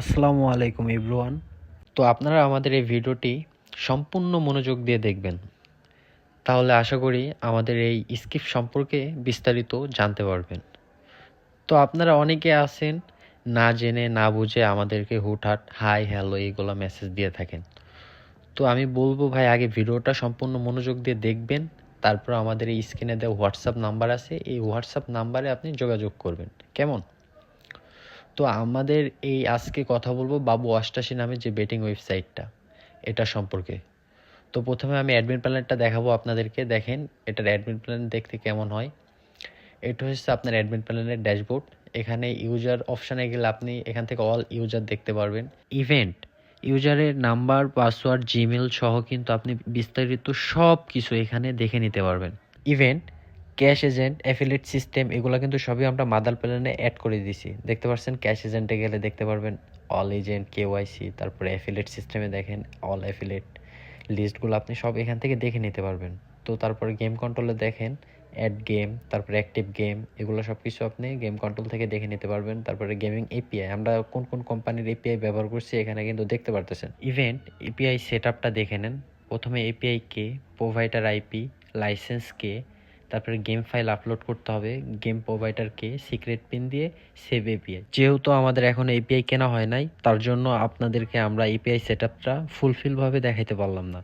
আসসালামু আলাইকুম, এভরিওয়ান। তো আপনারা আমাদের এই ভিডিওটি সম্পূর্ণ মনোযোগ দিয়ে দেখবেন। তাহলে আশা করি আমাদের এই স্কিপ সম্পর্কে বিস্তারিত জানতে পারবেন। তো আপনারা অনেকে আছেন, না জেনে, না বুঝে আমাদেরকে হুটহাট হাই, হ্যালো এইগুলো মেসেজ দিয়ে থাকেন। তো আমি বলব ভাই, আগে ভিডিওটা সম্পূর্ণ মনোযোগ দিয়ে দেখবেন। তারপর আমাদের এই স্ক্রিনে দেওয়া হোয়াটসঅ্যাপ নাম্বার আছে, এই হোয়াটসঅ্যাপ নাম্বারে আপনি যোগাযোগ করবেন। কেমন? তো আমাদের এই আজকে কথা বলব বাবু অষ্টাশি নামে যে বেটিং ওয়েবসাইটটা এটা সম্পর্কে। তো প্রথমে আমি অ্যাডমিন প্ল্যানটা দেখাবো আপনাদেরকে, দেখেন এটার অ্যাডমিন প্ল্যান দেখতে কেমন হয়। এটা হচ্ছে আপনার অ্যাডমিন প্ল্যানের ড্যাশবোর্ড এখানে ইউজার অপশানে গেলে আপনি এখান থেকে অল ইউজার দেখতে পারবেন। ইভেন্ট ইউজারের নাম্বার পাসওয়ার্ড জিমেল সহ কিন্তু আপনি বিস্তারিত সব কিছু এখানে দেখে নিতে পারবেন। Event cash agent affiliate system, এগুলো কিন্তু সবই আমরা মাদার প্ল্যানে অ্যাড করে দিছি। দেখতে পাচ্ছেন ক্যাশ এজেন্টে গেলে দেখতে পারবেন অল এজেন্ট, কেওয়াইসি, তারপরে অ্যাফিলেট সিস্টেমে দেখেন অল অ্যাফিলেট লিস্টগুলো আপনি সব এখান থেকে দেখে নিতে পারবেন। তো তারপরে গেম কন্ট্রোলে দেখেন, অ্যাড গেম, তারপরে অ্যাক্টিভ গেম, এগুলো সব কিছু আপনি গেম কন্ট্রোল থেকে দেখে নিতে পারবেন। তারপরে গেমিং এপিআই, আমরা কোন কোন কোম্পানির এপিআই ব্যবহার করছি এখানে কিন্তু দেখতে পারতেছেন। ইভেন্ট, এপিআই সেট আপটা দেখে নেন। প্রথমে এপিআই কে, প্রোভাইডার আইপি, লাইসেন্স কে তারপরে গেম ফাইল আপলোড করতে হবে গেম প্রোভাইডারকে সিক্রেট পিন দিয়ে সেভ এপিআই যেহেতু আমাদের এখন এপিআই কেনা হয় নাই, তার জন্য আপনাদেরকে আমরা এপিআই সেট আপটা ফুলফিলভাবে দেখাইতে পারলাম না।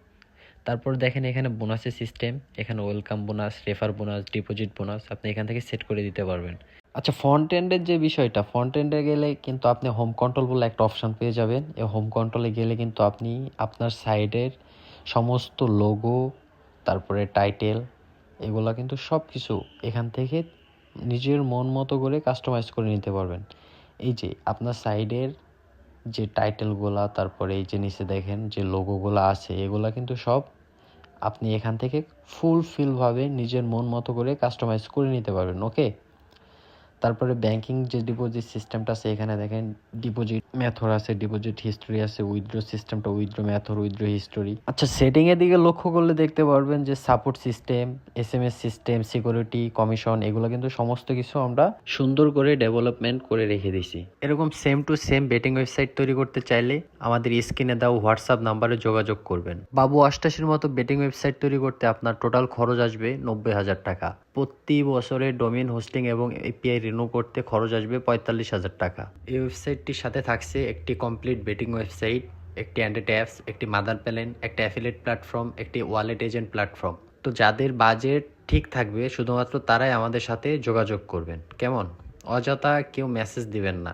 তারপর দেখেন এখানে বোনাসের সিস্টেম এখানে welcome bonus refer bonus deposit bonus আপনি এখান থেকে সেট করে দিতে পারবেন। আচ্ছা ফ্রন্ট এন্ডের যে বিষয়টা ফ্রন্ট এন্ডে গেলে কিন্তু আপনি হোম কন্ট্রোল বলে একটা অপশন পেয়ে যাবেন। এই হোম কন্ট্রোলে গেলে কিন্তু আপনি আপনার সাইডের সমস্ত লোগো তারপরে টাইটেল এগুলো কিন্তু সব কিছু এখান থেকে নিজের মন মতো করে কাস্টমাইজ করে নিতে পারবেন। এই যে আপনার সাইডের যে টাইটেলগুলা তারপরে এই যে নিচে দেখেন যে লোগোগুলো আছে, এগুলা কিন্তু সব আপনি এখান থেকে ফুলফিলভাবে নিজের মন মতো করে কাস্টমাইজ করে নিতে পারবেন ওকে তারপরে ব্যাংকিং যে ডিপোজিট সিস্টেমটা আছে, এখানে দেখেন ডিপোজিট মেথড আছে ডিপোজিট হিস্টোরি আছে উইথড্র সিস্টেমটা উইথড্র মেথড উইথড্র হিস্টোরি আচ্ছা সেটিং এর দিকে লক্ষ্য করলে দেখতে পারবেন যে support system S M S system security commission এগুলো কিন্তু সমস্ত কিছু আমরা সুন্দর করে ডেভেলপমেন্ট করে রেখে দিছি এরকম same to same betting website তৈরি করতে চাইলে আমাদের স্ক্রিনে দাও হোয়াটসঅ্যাপ নাম্বারে যোগাযোগ করবেন। বাবু অষ্টাশির মতো বেটিং ওয়েবসাইট তৈরি করতে আপনার টোটাল খরচ আসবে নব্বই হাজার টাকা। প্রতি বছরে ডোমেন হোস্টিং এবং এপিআই রিনিউ করতে খরচ আসবে পঁয়তাল্লিশ হাজার টাকা। এই ওয়েবসাইটটির সাথে থাকছে একটি কমপ্লিট বেটিং ওয়েবসাইট একটি অ্যান্ড্রয়েড অ্যাপস একটি মাদার প্ল্যান একটি অ্যাফিলেট প্ল্যাটফর্ম একটি ওয়ালেট এজেন্ট প্ল্যাটফর্ম তো যাদের বাজেট ঠিক থাকবে, শুধুমাত্র তারাই আমাদের সাথে যোগাযোগ করবেন। কেমন? অযথা কেউ মেসেজ দিবেন না।